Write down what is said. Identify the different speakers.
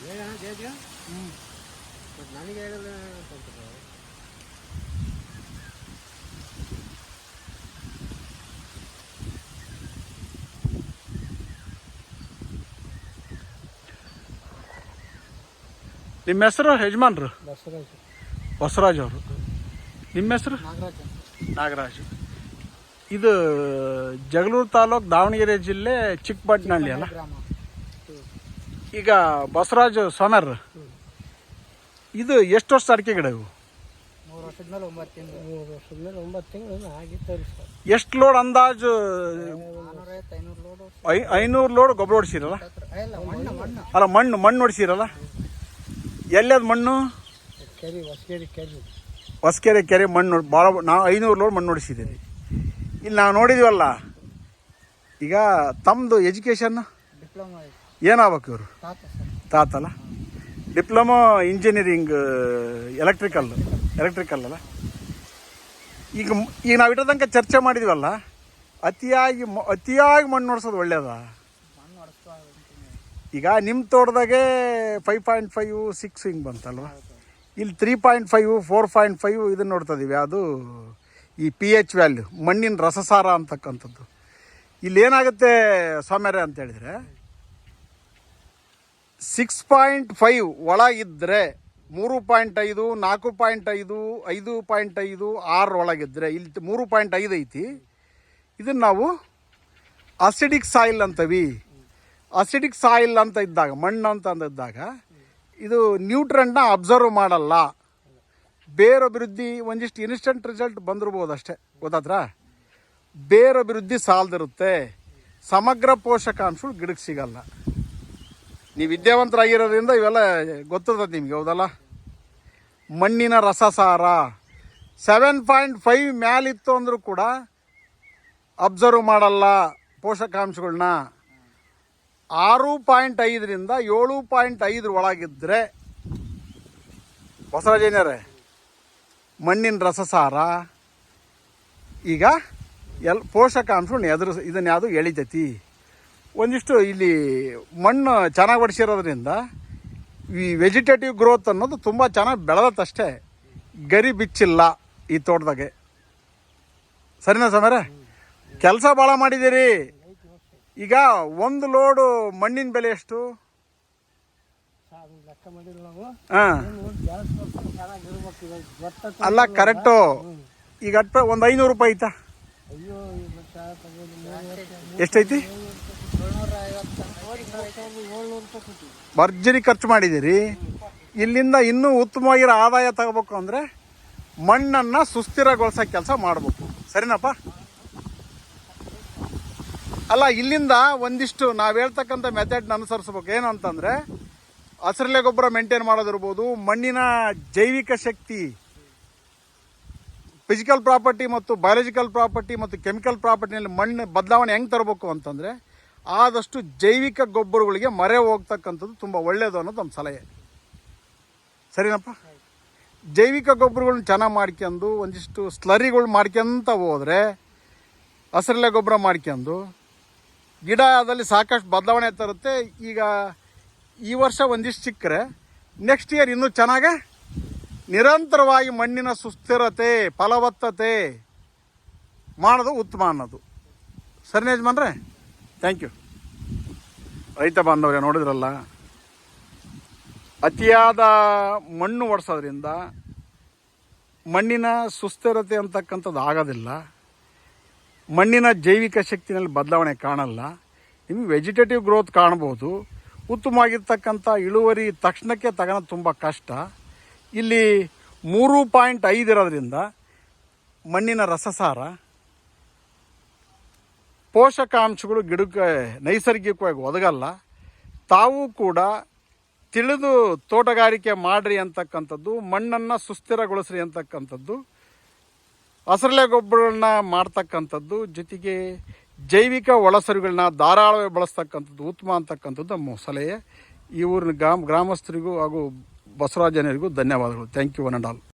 Speaker 1: ಹೇಳೋಣ ಜಯಜ್ಗ
Speaker 2: ಹ್ಞೂ
Speaker 1: ಮತ್ತು ನನಗೆ ಹೇಳಲ್ಲ ಅಂತ
Speaker 2: ನಿಮ್ಮ ಹೆಸರು ಯಜಮಾನ್ರು?
Speaker 1: ಬಸವರಾಜ್.
Speaker 2: ಬಸವರಾಜ್ ಅವರು. ನಿಮ್ಮ ಹೆಸರು?
Speaker 1: ನಾಗರಾಜ್
Speaker 2: ನಾಗರಾಜ್. ಇದು ಜಗಳೂರು ತಾಲೂಕು ದಾವಣಗೆರೆ ಜಿಲ್ಲೆ ಚಿಕ್ಕಬಟ್ನಹಳ್ಳಿ ಅಲ್ಲ?
Speaker 1: ಗ್ರಾಮ.
Speaker 2: ಈಗ ಬಸವರಾಜ ಸೋನರ್ ಇದು ಎಷ್ಟು ವರ್ಷ ಅಡಿಕೆ ಗಿಡ ಇವು?
Speaker 1: ಮೂರು ವರ್ಷದ ಮೇಲೆ ಒಂಬತ್ತು ತಿಂಗಳು. ಮೂರು ವರ್ಷದ ಮೇಲೆ ಒಂಬತ್ತು ತಿಂಗಳು ಆಗಿತ್ತು ಸರ್
Speaker 2: ಎಷ್ಟು ಲೋಡ್ ಅಂದಾಜು?
Speaker 1: ಐನೂರು ಲೋಡು
Speaker 2: ಐ ಐನೂರು ಲೋಡ್ ಗೊಬ್ಬರ ಹೊಡಿಸಿರಲ್ಲ
Speaker 1: ಇಲ್ಲ ಮಣ್ಣು ಮಣ್ಣು.
Speaker 2: ಅಲ್ಲ ಮಣ್ಣು ಮಣ್ಣು ಹೊಡಿಸಿರಲ್ಲ ಎಲ್ಲದು ಮಣ್ಣು?
Speaker 1: ಕೆರಿ ಹೊಸಗೇರಿ ಕೆರಿ.
Speaker 2: ಹೊಸಕೆರೆ ಕೆರೆ ಮಣ್ಣು ಭಾಳ ನಾವು ಐನೂರು ಲೋಡ್ ಮಣ್ಣು ಹೊಡಿಸಿದ್ದೀನಿ ಇಲ್ಲಿ ನಾವು ನೋಡಿದ್ವಲ್ಲ ಈಗ ತಮ್ಮದು ಎಜುಕೇಷನ್
Speaker 1: ಡಿಪ್ಲೊಮಾ ಇದೆ.
Speaker 2: ಏನಾಗ್ಬೇಕು ಇವರು? ತಾತಲ್ಲ ಡಿಪ್ಲೊಮೊ ಇಂಜಿನಿಯರಿಂಗ್ ಎಲೆಕ್ಟ್ರಿಕಲ್ ಎಲೆಕ್ಟ್ರಿಕಲ್ ಅಲ್ಲ? ಈಗ ಈಗ ನಾವು ಇಟ್ಟದಂಗೆ ತನಕ ಚರ್ಚೆ ಮಾಡಿದ್ವಲ್ಲ ಅತಿಯಾಗಿ ಮ- ಅತಿಯಾಗಿ ಮಣ್ಣು
Speaker 1: ನೋಡ್ಸೋದು ಹೊಡೆಸ್ತಾ
Speaker 2: ಈಗ ನಿಮ್ಮ ತೋಟದಾಗೆ ಫೈವ್ ಪಾಯಿಂಟ್ ಫೈವ್ ಸಿಕ್ಸ್ ಹಿಂಗೆ ಬಂತಲ್ವ? ಇಲ್ಲಿ three point five four point five ಇದನ್ನು ನೋಡ್ತಾಯಿದ್ದೀವಿ ಅದು ಈ ಪಿ ಎಚ್ ವ್ಯಾಲ್ಯೂ ಮಣ್ಣಿನ ರಸಸಾರ ಅಂತಕ್ಕಂಥದ್ದು. ಇಲ್ಲೇನಾಗುತ್ತೆ ಸ್ವಾಮ್ಯಾರೆ ಅಂತ ಹೇಳಿದರೆ ಸಿಕ್ಸ್ ಪಾಯಿಂಟ್ ಫೈವ್ ಒಳಗಿದ್ದರೆ ಮೂರು ಪಾಯಿಂಟ್ ಐದು, ನಾಲ್ಕು ಪಾಯಿಂಟ್ ಐದು ಐದು ಪಾಯಿಂಟ್ ಐದು, ಆರು ಒಳಗಿದ್ದರೆ ಇಲ್ಲಿ ಮೂರು ಪಾಯಿಂಟ್ ಐದು ಐತಿ. ಇದನ್ನು ನಾವು ಅಸಿಡಿಕ್ ಸಾಯಿಲ್ ಅಂತೀವಿ. ಅಸಿಡಿಕ್ ಸಾಯಿಲ್ ಅಂತ ಇದ್ದಾಗ, ಮಣ್ಣು ಅಂತ ಅಂದಿದ್ದಾಗ, ಇದು ನ್ಯೂಟ್ರನ್ನ ಅಬ್ಸರ್ವ್ ಮಾಡಲ್ಲ. ಬೇರಭಿವೃದ್ಧಿ ಒಂದಿಷ್ಟು ಇನ್ಸ್ಟೆಂಟ್ ರಿಸಲ್ಟ್ ಬಂದಿರ್ಬೋದು ಅಷ್ಟೇ. ಬೇರ ಬೇರಭಿವೃದ್ಧಿ ಸಾಲದಿರುತ್ತೆ. ಸಮಗ್ರ ಪೋಷಕಾಂಶಗಳು ಗಿಡಕ್ಕೆ ಸಿಗಲ್ಲ. ನೀವು ವಿದ್ಯಾವಂತರಾಗಿರೋದ್ರಿಂದ ಇವೆಲ್ಲ ಗೊತ್ತಿರ್ತದೆ ನಿಮಗೆ, ಹೌದಲ್ಲ? ಮಣ್ಣಿನ ರಸಸಾರ. ಸೆವೆನ್ ಪಾಯಿಂಟ್ ಫೈವ್ ಮ್ಯಾಲಿತ್ತು ಅಂದರೂ ಕೂಡ ಅಬ್ಸರ್ವ್ ಮಾಡಲ್ಲ ಪೋಷಕಾಂಶಗಳನ್ನ ಆರು ಪಾಯಿಂಟ್ ಐದರಿಂದ ಏಳು ಪಾಯಿಂಟ್ ಐದರ ಒಳಗಿದ್ದರೆ ಬಸವರಾಜೇನರೇ ಮಣ್ಣಿನ ರಸಸಾರ, ಈಗ ಎಲ್ ಪೋಷಕಾಂಶಗಳನ್ನ ಎದುರು ಇದನ್ನ ಯಾವುದು ಎಳಿತೈತಿ? ಒಂದಿಷ್ಟು ಇಲ್ಲಿ ಮಣ್ಣು ಚೆನ್ನಾಗಿ ಹೊಡಿಸಿರೋದ್ರಿಂದ ಈ ವೆಜಿಟೇಟಿವ್ ಗ್ರೋತ್ ಅನ್ನೋದು ತುಂಬ ಚೆನ್ನಾಗಿ ಬೆಳೆದತ್ತಷ್ಟೇ. ಗರಿ ಬಿಚ್ಚಿಲ್ಲ ಈ ತೋಟದಾಗೆ. ಸರಿನಾ ಸಮರ? ಕೆಲಸ ಭಾಳ ಮಾಡಿದ್ದೀರಿ. ಈಗ ಒಂದು ಲೋಡು ಮಣ್ಣಿನ ಬೆಲೆ ಎಷ್ಟು? ಹಾಂ. ಅಲ್ಲ, ಕರೆಕ್ಟು. ಈಗ ಅಟ್ಟ ಒಂದು ಐನೂರು ರೂಪಾಯಿ
Speaker 1: ಆಯ್ತಾ?
Speaker 2: ಎಷ್ಟೈತಿ? ಭರ್ಜರಿ ಖರ್ಚು ಮಾಡಿದ್ದೀರಿ. ಇಲ್ಲಿಂದ ಇನ್ನೂ ಉತ್ತಮವಾಗಿರೋ ಆದಾಯ ತಗೋಬೇಕು ಅಂದರೆ ಮಣ್ಣನ್ನು ಸುಸ್ಥಿರಗೊಳಿಸೋ ಕೆಲಸ ಮಾಡಬೇಕು. ಸರಿನಪ್ಪ? ಅಲ್ಲ, ಇಲ್ಲಿಂದ ಒಂದಿಷ್ಟು ನಾವು ಹೇಳ್ತಕ್ಕಂಥ ಮೆಥಡ್ನ ಅನುಸರಿಸ್ಬೇಕು. ಏನು ಅಂತಂದರೆ, ಹಸಿರಲೆ ಗೊಬ್ಬರ ಮೇಂಟೈನ್ ಮಾಡೋದಿರ್ಬೋದು, ಮಣ್ಣಿನ ಜೈವಿಕ ಶಕ್ತಿ ಫಿಸಿಕಲ್ ಪ್ರಾಪರ್ಟಿ ಮತ್ತು ಬಯಾಲಜಿಕಲ್ ಪ್ರಾಪರ್ಟಿ ಮತ್ತು ಕೆಮಿಕಲ್ ಪ್ರಾಪರ್ಟಿನಲ್ಲಿ ಮಣ್ಣು ಬದಲಾವಣೆ ಹೆಂಗೆ ತರಬೇಕು ಅಂತಂದರೆ ಆದಷ್ಟು ಜೈವಿಕ ಗೊಬ್ಬರಗಳಿಗೆ ಮರೆ ಹೋಗ್ತಕ್ಕಂಥದ್ದು ತುಂಬ ಒಳ್ಳೆಯದು ಅನ್ನೋದು ನಮ್ಮ ಸಲಹೆ. ಸರಿನಪ್ಪ? ಜೈವಿಕ ಗೊಬ್ಬರಗಳನ್ನ ಚೆನ್ನಾಗಿ ಮಾಡ್ಕೊಂಡು ಒಂದಿಷ್ಟು ಸ್ಲರಿಗಳು ಮಾಡ್ಕೊಂತ ಹೋದರೆ, ಹಸಿರಲೆ ಗೊಬ್ಬರ ಮಾಡ್ಕೊಂಡು ಗಿಡದಲ್ಲಿ ಸಾಕಷ್ಟು ಬದಲಾವಣೆ ತರುತ್ತೆ. ಈಗ ಈ ವರ್ಷ ಒಂದಿಷ್ಟು ಸಿಕ್ಕರೆ ನೆಕ್ಸ್ಟ್ ಇಯರ್ ಇನ್ನೂ ಚೆನ್ನಾಗೆ ನಿರಂತರವಾಗಿ ಮಣ್ಣಿನ ಸುಸ್ಥಿರತೆ, ಫಲವತ್ತತೆ ಮಾಡೋದು ಉತ್ತಮ ಅನ್ನೋದು. ಸರಿನೇಜ್ ಯಜಮಾನ್ರೆ? ಥ್ಯಾಂಕ್ ಯು ರೈತ ಬಾಂಧವ್ರೆ, ನೋಡಿದ್ರಲ್ಲ? ಅತಿಯಾದ ಮಣ್ಣು ಒಡೆಸೋದ್ರಿಂದ ಮಣ್ಣಿನ ಸುಸ್ಥಿರತೆ ಅಂತಕ್ಕಂಥದ್ದು ಆಗೋದಿಲ್ಲ. ಮಣ್ಣಿನ ಜೈವಿಕ ಶಕ್ತಿನಲ್ಲಿ ಬದಲಾವಣೆ ಕಾಣಲ್ಲ. ನಿಮಗೆ ವೆಜಿಟೇಟಿವ್ ಗ್ರೋತ್ ಕಾಣ್ಬೋದು. ಉತ್ತಮವಾಗಿರ್ತಕ್ಕಂಥ ಇಳುವರಿ ತಕ್ಷಣಕ್ಕೆ ತಗೋದು ತುಂಬ ಕಷ್ಟ. ಇಲ್ಲಿ ಮೂರು ಪಾಯಿಂಟ್ ಐದು ಇರೋದ್ರಿಂದ ಮಣ್ಣಿನ ರಸಸಾರ ಪೋಷಕಾಂಶಗಳು ಗಿಡಕ್ಕೆ ನೈಸರ್ಗಿಕವಾಗಿ ಒದಗಲ್ಲ. ತಾವು ಕೂಡ ತಿಳಿದು ತೋಟಗಾರಿಕೆ ಮಾಡ್ರಿ ಅಂತಕ್ಕಂಥದ್ದು, ಮಣ್ಣನ್ನು ಸುಸ್ಥಿರಗೊಳಿಸ್ರಿ ಅಂತಕ್ಕಂಥದ್ದು, ಹಸರಲೆ ಗೊಬ್ಬರಗಳನ್ನ ಮಾಡ್ತಕ್ಕಂಥದ್ದು, ಜೊತೆಗೆ ಜೈವಿಕ ಒಳಸರುಗಳನ್ನ ಧಾರಾಳವಾಗಿ ಬಳಸ್ತಕ್ಕಂಥದ್ದು, ಉತ್ತಮ ಅಂತಕ್ಕಂಥದ್ದು ನಮ್ಮ ಸಲಹೆ. ಈ ಊರಿನ ಗ್ರಾಮ, ಗ್ರಾಮಸ್ಥರಿಗೂ ಹಾಗೂ ಬಸವರಾಜನಿಗೂ ಧನ್ಯವಾದಗಳು. Thank you one all